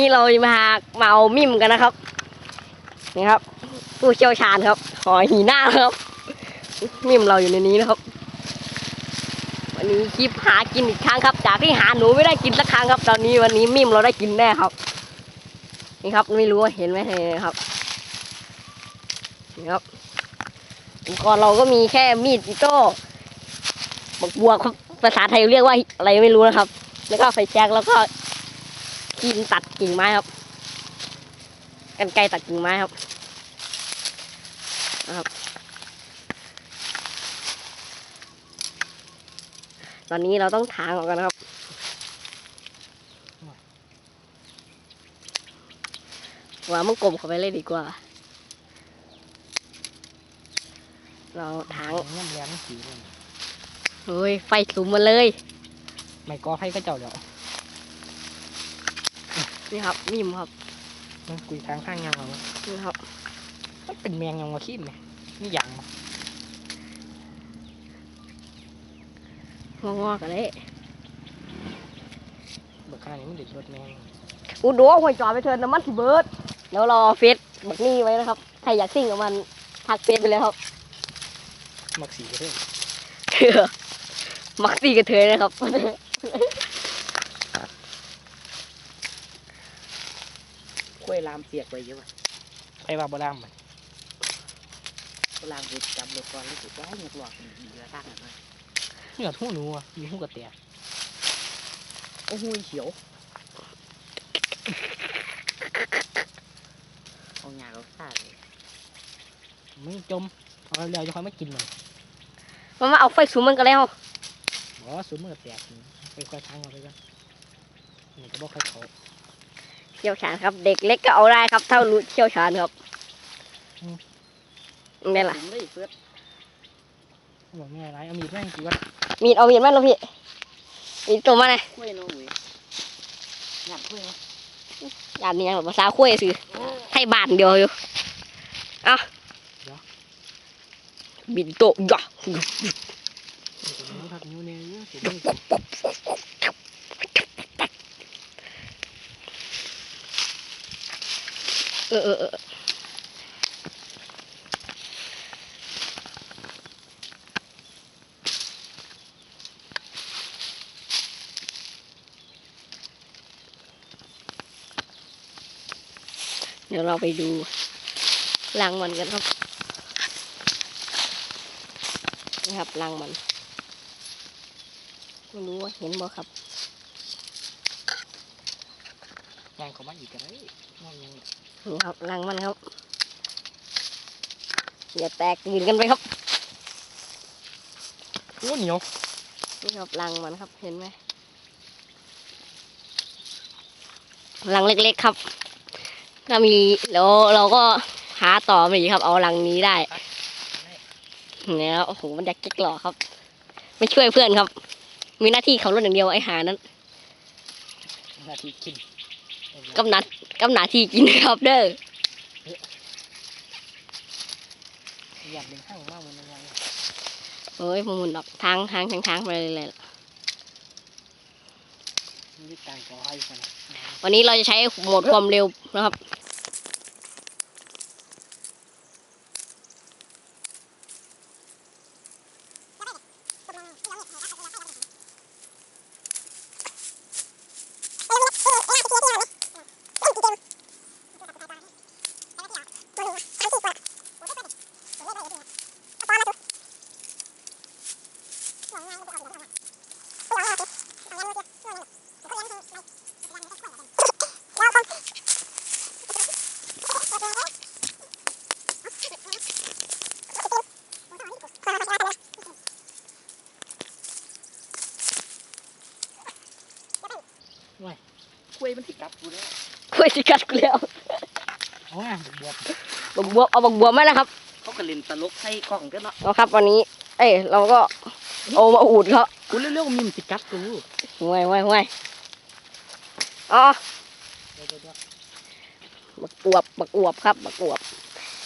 นี้เราจะมามาเอามิมกันนะครับ นี่ครับ ผู้เชี่ยวชาญครับ หอหีหน้าครับ มิมเราอยู่ในนี้นะครับ วันนี้คลิปหากินอีกครั้งครับ จากที่หาหนูไม่ได้กินสักครั้งครับ ตอนนี้วันนี้มิมเราได้กินแน่ครับ นี่ครับไม่รู้ว่าเห็นไหมเนี่ยครับ นี่ครับอุปกรณ์เราก็มีแค่มีดอิโต้บวกภาษาไทยเรียกว่าอะไรไม่รู้นะครับ แล้วก็ไฟแช็กแล้วก็ ครีมตัดกิ่งไม้ครับ กันไกรตัดกิ่งไม้ครับนะครับ ตอนนี้เราต้องถางออกกันนะครับ ว่ามันกลมเข้าไปเลยดีกว่า เราถางเงี้ยแหลมสีเลยเฮ้ยไฟสุมมาเลย ไม่ก่อไฟก็เจ้าเดี๋ยว นี่ครับมิมครับมันกุยทางข้างยังเอานี่ครับ มันเป็นแมงยังมาขี้ไหมนี่อย่างมางอๆกันเลยเบิกขนาดนี้มันเด็ดรถแมงอุดโดหัวจอดไปเถินน้ำมันสิเบิร์ดเดี๋ยวรอเฟซบักนี่ไว้นะครับ ใครอยากซิ่งกับมันทักเฟซไปเลยครับมักสีเรื่องมักซี่กับเธอนะครับ ล้วยลามเปียกไปเยอะว่ะไปว่าบ่ดามมันก็ลามไปจับรถก่อนรู้สึกว่าให้หมกหลอกดีกระทั่งอะนะเหนือทุ่งหนูอะมีหูกระเตียโอ้โหเขียวเอาหยาเราฆ่าเลยมึงจมเอาเร็วจะค่อยไมากินมันมันมาเอาไฟสูงมันก็แล้วบ่สุดมือแตกไปค่อยทางเอาไปกันนี่ก็บ่ค่อยเขา เชี่ยวชาญครับ เด็กเล็กก็เอาได้ครับ เท่ารู้เชี่ยวชาญครับนี่ล่ะผมเลยเฟิร์สบอกแม่ไรเอามีดแม่งกี่วัดมีดเอามีดมาแล้วพี่มีดตัวมาไงกล้วยน้องเว้ยหยาดกล้วยเนาะยานนี้ยังภาษาคุยสิไทยบ้านเดียวอยู่เอาบินโตะย่ะนี่ผักนิ้ว เออเออเออเดี๋ยวเราไปดูรังมันกันครับนี่ครับรังมันไม่รู้ว่าเห็นบ่ครับยางเขามาอีกกันเลยมองยัง นี่ครับรังมันครับ อย่าแตกตื่นกันไปครับโอ้เหนียวนี่ครับรังมันครับเห็นไหมรังเล็กๆครับ ถ้ามีแล้วเราก็หาต่อมาอีกครับ เอารังนี้ได้เนี่ยโอ้โหมันอยากเก๊กหล่อครับ ไม่ช่วยเพื่อนครับ มีหน้าที่ขับรถอย่างเดียวไอ้หานั้นนาทีกิน กำนัดกำหนาที่กินครับเด้ออยากเดินข้างมากมันยังไงโอ้ยมันหมุนออกทางทางทางทางไปเลยเลยนี่ต่างก่อให้กันวันนี้เราจะใช้โหมดความเร็วนะครับ กล้วยมันที่ กลับกูแล้วคุยสิกัดกูแล้วโอ้ยบวบบักบวบเอาบักบวบมาแล้วครับเขาก็เล่นตลกใส่กล่องกันเนาะเอาครับ วันนี้ เอ้ยเราก็เอามาอูดเขากูเร็วๆมีมันสิกัดกูห่วยห่วยห่วยอ๋อเดี๋ยวเดี๋ยวเดี๋ยวบักอวบบักอวบครับบักอวบ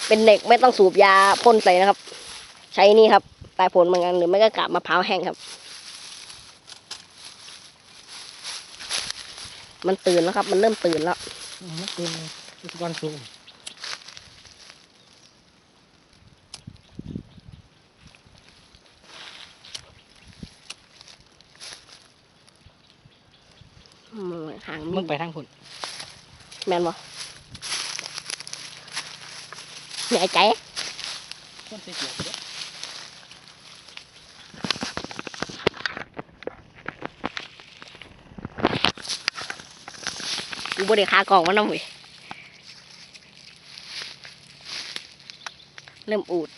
เป็นเด็กไม่ต้องสูบยาพ่นใส่นะครับ ใช้นี่ครับปลายผลเหมือนกันหรือไม่ก็กาบมะพร้าวแห้งครับ มันตื่นแล้วครับ มันเริ่มตื่นแล้วเมันเป็นอุปกรณ์สูงอืมห่างมึงไปทางพุ่นแมนบ่เนี่ยไอ้ใจคนเสียเกียรติเด้อ กู บ่ได้คากล่องมันน้ำเว้ยเริ่มอูด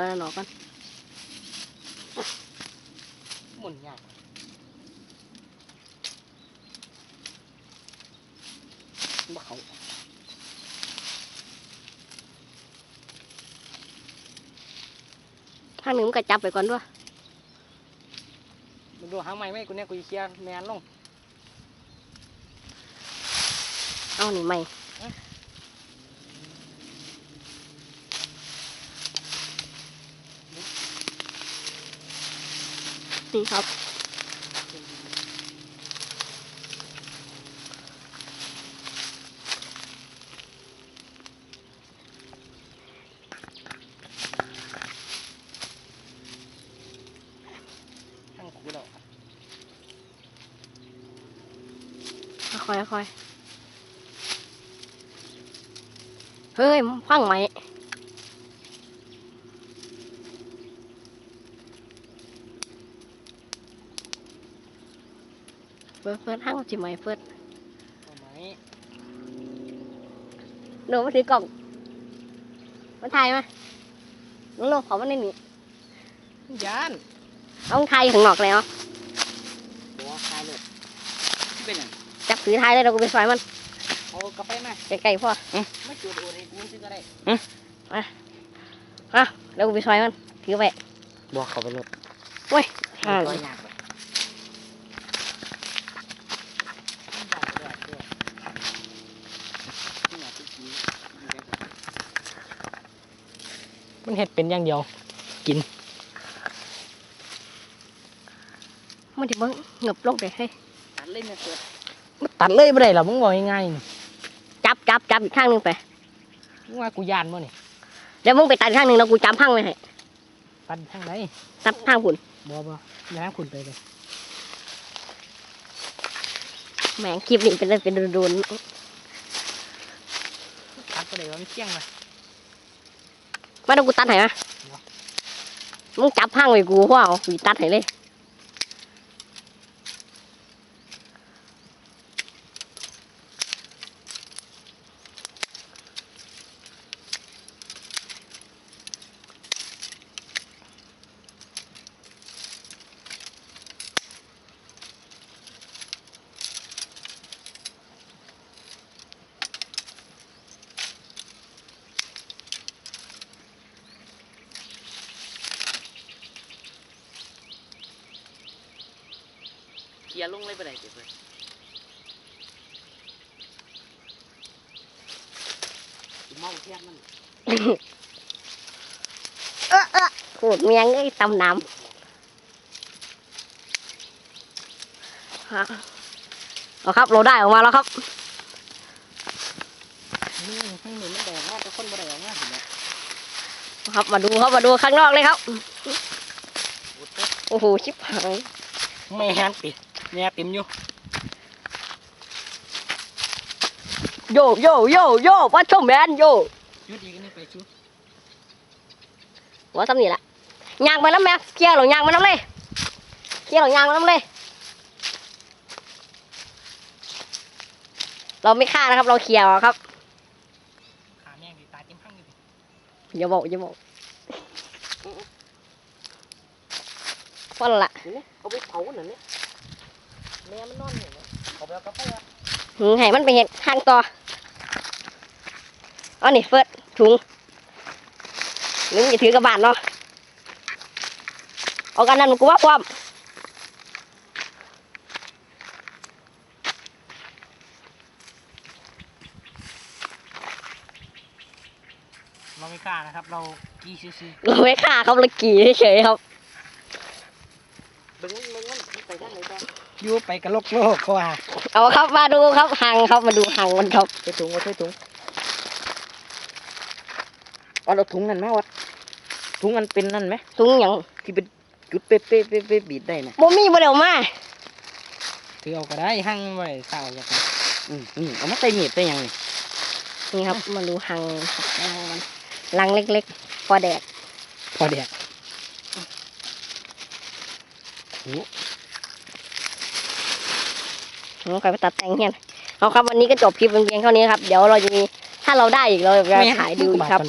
ออเอาหนอกกันหมุนยากบ่เขาทางหนึ่งมึงก็จับไปก่อนด้วยมึงดูหางไม้ไหมกูเนี่ยกูสิเคลียร์แมนลง เอาหนีไม่ นี่ครับทางกล้วค่อยๆค่อยๆเฮ้ยมึงฟังไหม เฟิร์สเฟิร์สห้างจิไหมเฟิร์สเอาไหมหนูมาถือกล่องมาถ่ายมาน้องโลขอมาในนี้ยานเอามึงถ่ายอยู่ข้างนอกเลยเนาะบัวคายเลยเป็นหยังจับถือถ่ายเลยเราก็ไปซอยมันเอากาแฟมาใกล้ๆพ่อไม่จุดโอเลยกูซื้อก็ได้อะเราก็ไปซอยมันถือไปบัวเขาไปเลยอ่าก็ยากไป มันเห็ดเป็นอย่างเดียวมันจะมึงเงบลงไปให้ตัดเล่นนะเกิดมันตัดเลยไม่ได้หรอมึงบอกง่ายๆนี่จับจับจับอีกข้างหนึงไปมึงว่ากูยานมั้นี่เดี๋ยวมึงไปตัดข้างหนึงแล้วกูจับข้างไว้ให้ตัดทางไหนตัดข้างคุณบัวบัวอย่าให้คุณไปเลยแหมงคลิปนี้เป็นเรื่องเป็นโดนตัดไปเลยว่ามันเที่ยงเลย ไม่ต้องกูตัดให้มามึงจับห้างไว้กูเพราะเอาวีตัดให้เลย ลียร์ลงเลยไปไหนเดี๋ยวไปกูเมาเทียนมันเออเออโคตรเมียงไอ้ยตำน้ำฮะเอาครับ เราได้ออกมาแล้วครับนี่ข้างนี้มันแดงมากแต่คนบ่ได้ออกมาเห็นไหมครับมาดูครับมาดูข้างนอกเลยครับ โอ้โห ชิบหายไม่แฮนปิด แม่เต็มอยู่โยโยโยโยวัดชมแมนโยชุดอีกนี่ไปชุดว่าทำนี่ละยางไปน้ำแม่เคลียร์หลงยางมาน้ำเลยเคลียร์หลงยางมาน้ำเลย เราไม่ฆ่านะครับ เราเคลียร์เอาครับอย่าบอกอย่าบอกว่าละนี่เอาไปเผาหน่อยนี่ แม่มันนอนอยู่เนี่ยเอาไปเอากาแฟอะหืมให้มันไปเห็ดข้างต่อเอ๋อนี่เฟิร์สถุงหรือมึงจะถือกระบาดเนาะเอากันนั่นกูว่าความเราไม่กล้านะครับ เรากี้ซื่อเราไม่ฆ่าเขาเลยกี่เฉยๆครับเบิ่งมันเบิ่งมันมันไปทางไหนบ้างๆ อยู่ไปกับโลกโลกเขาว่าเอาครับมาดูครับหางครับมาดูหางมันครับใส่ถุงเอาใส่ถุงเอาเราถุงนั่นไหมวัดถุงมันเป็นนั่นไหมถุงหยังที่เป็นจุดเป๊ะเป๊ะเป๊ะเป๊ะบีดได้นะบ่มีบ่เดี๋ยวมาถือเอาก็ได้หั่งไว้เศร้าจากกันอืมอืมเอามาใส่มีดใส่หยังนี่นี่ครับมาดูหางครับหางมันรังเล็กๆ พอแดดพอเดียกผ มคอยไปตัดแต่งเฮียนเอาครับวันนี้ก็จบคลิปเป็นเพียงเท่านี้ครับ เดี๋ยวเราจะมีถ้าเราได้อีกเราจะถ่ายดูอีกครับ